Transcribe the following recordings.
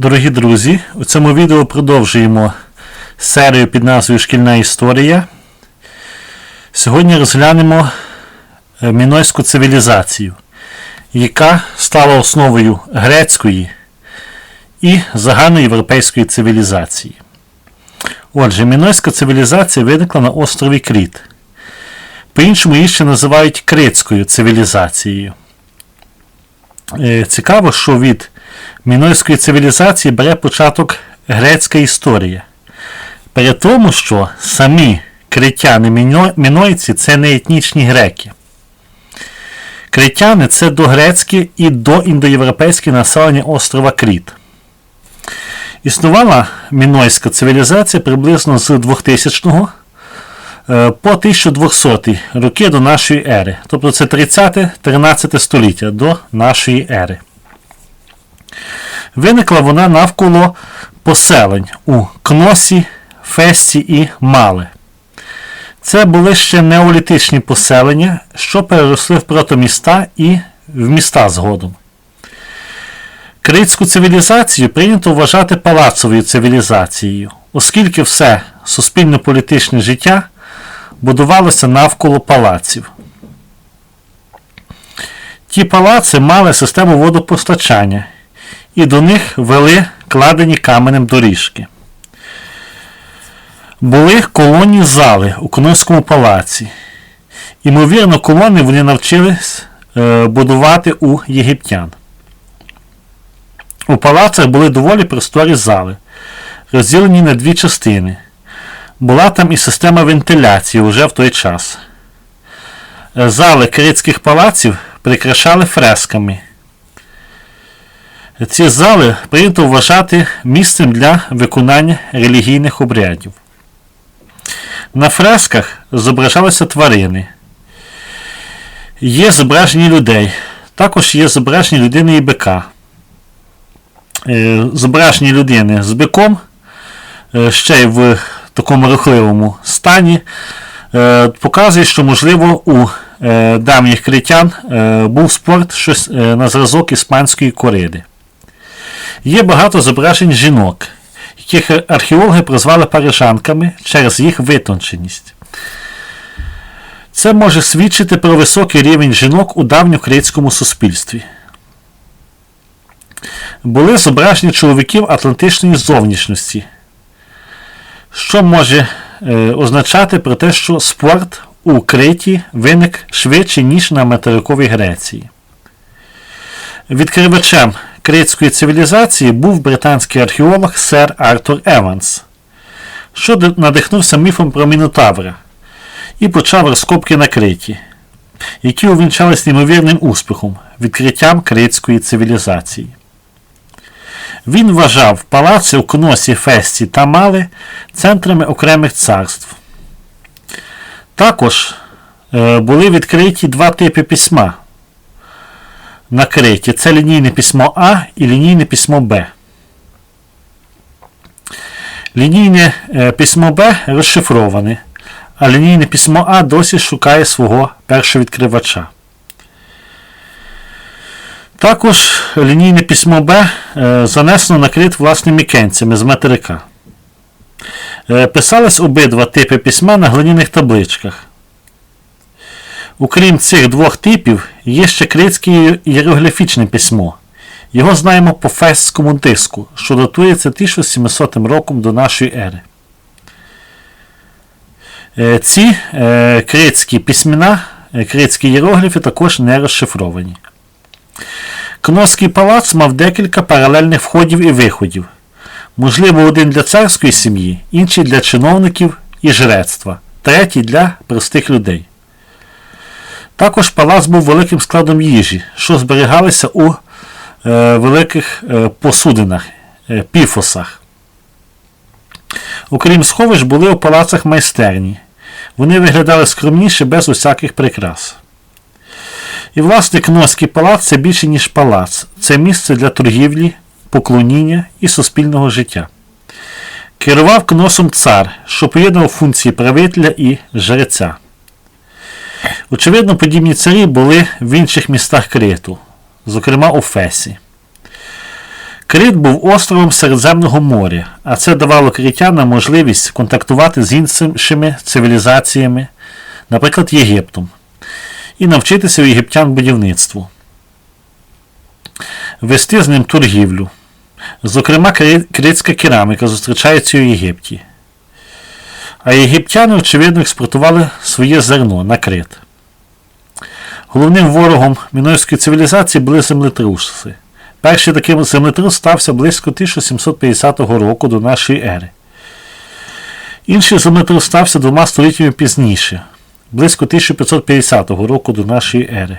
Дорогі друзі, у цьому відео продовжуємо серію під назвою Шкільна історія. Сьогодні розглянемо е, мінойську цивілізацію, яка стала основою грецької і загальноєвропейської цивілізації. Отже, мінойська цивілізація виникла на острові Кріт. По-іншому її ще називають Критською цивілізацією. Е, Цікаво, що від мінойської цивілізації бере початок грецька історія. При тому, що самі критяни мінойці це не етнічні греки. Критяни це догрецьке і доіндоєвропейське населення острова Кріт. Існувала мінойська цивілізація приблизно з 2000 е, по 1200 роки до нашої ери. Тобто це 30-13 століття до нашої ери. Виникла вона навколо поселень у Кносі, Фесті і Мале. Це були ще неолітичні поселення, що переросли в протоміста і в міста згодом. Критську цивілізацію прийнято вважати палацовою цивілізацією, оскільки все суспільно-політичне життя будувалося навколо палаців. Ті палаци мали систему водопостачання, і до них вели кладені каменем доріжки. Були колонні зали у Кнойському палаці. Імовірно, колони вони навчились е, будувати у єгиптян. У палацах були доволі просторі зали, розділені на дві частини. Була там і система вентиляції уже в той час. Е, Зали критських палаців прикрашали фресками. Ці зали прийнято вважати місцем для виконання релігійних обрядів. На фресках зображалися тварини. Є зображені людей. Також є зображені людини і бика. Е, Зображені людини з биком, е, ще й в такому рухливому стані, е, показує, що, можливо, у давніх критян був спорт щось на зразок іспанської кориди. Є багато зображень жінок, яких археологи прозвали парижанками через їх витонченість. Це може свідчити про високий рівень жінок у давньокритському суспільстві. Були зображені чоловіків атлантичної зовнішності, що може е, означати про те, що спорт у Криті виник швидше, ніж на материковій Греції. Відкривачем критської цивілізації був британський археолог сер Артур Еванс, що надихнувся міфом про Мінотавра і почав розкопки на Криті, які увінчались неймовірним успіхом, відкриттям критської цивілізації. Він вважав палаци у Кносі, Фесті та Мали центрами окремих царств. Також е, були відкриті два типи письма на Криті. Це лінійне письмо А і лінійне письмо Б. Лінійне е, письмо Б розшифроване, а лінійне письмо А досі шукає свого першовідкривача. Також лінійне письмо Б е, занесено на крит власними мікенцями з материка. Е, Писались обидва типи письма на глиняних табличках. Окрім цих двох типів, є ще критське іерогліфічне письмо. Його знаємо по фесському диску, що датується 1700 роком до нашої ери. Е, Ці е, критські письмена, е, критські іерогліфи також не розшифровані. Кносський палац мав декілька паралельних входів і виходів. Можливо, один для царської сім'ї, інший для чиновників і жрецтва, третій для простих людей. Також палац був великим складом їжі, що зберігалися у е, великих е, посудинах, е, піфосах. Окрім сховищ, були у палацах майстерні. Вони виглядали скромніше без усяких прикрас. І, власне, Кносський палац це більше, ніж палац. Це місце для торгівлі, поклоніння і суспільного життя. Керував кносом цар, що поєднував функції правителя і жреця. Очевидно, подібні царі були в інших містах Криту, зокрема у Фесі. Крит був островом Середземного моря, а це давало критянам можливість контактувати з іншими цивілізаціями, наприклад, Єгиптом, і навчитися у єгиптян будівництву, вести з ним торгівлю. Зокрема, кри- критська кераміка зустрічається у Єгипті. А єгиптяни, очевидно, експортували своє зерно на Крит. Головним ворогом мінойської цивілізації були землетруси. Перший таким землетрус стався близько 1750 року до нашої ери. Інший землетрус стався двома століттями пізніше, близько 1550 року до нашої ери.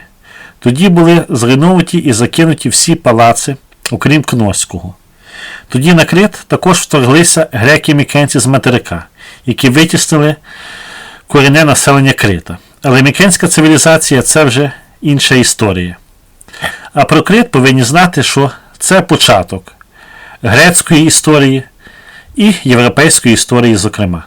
Тоді були зруйновані і закинуті всі палаци, окрім Кноського. Тоді на Крит також вторглися греки-мікенці з материка, які витіснили корінне населення Крита. Але мікенська цивілізація це вже інша історія. А про Крит повинні знати, що це початок грецької історії і європейської історії, зокрема.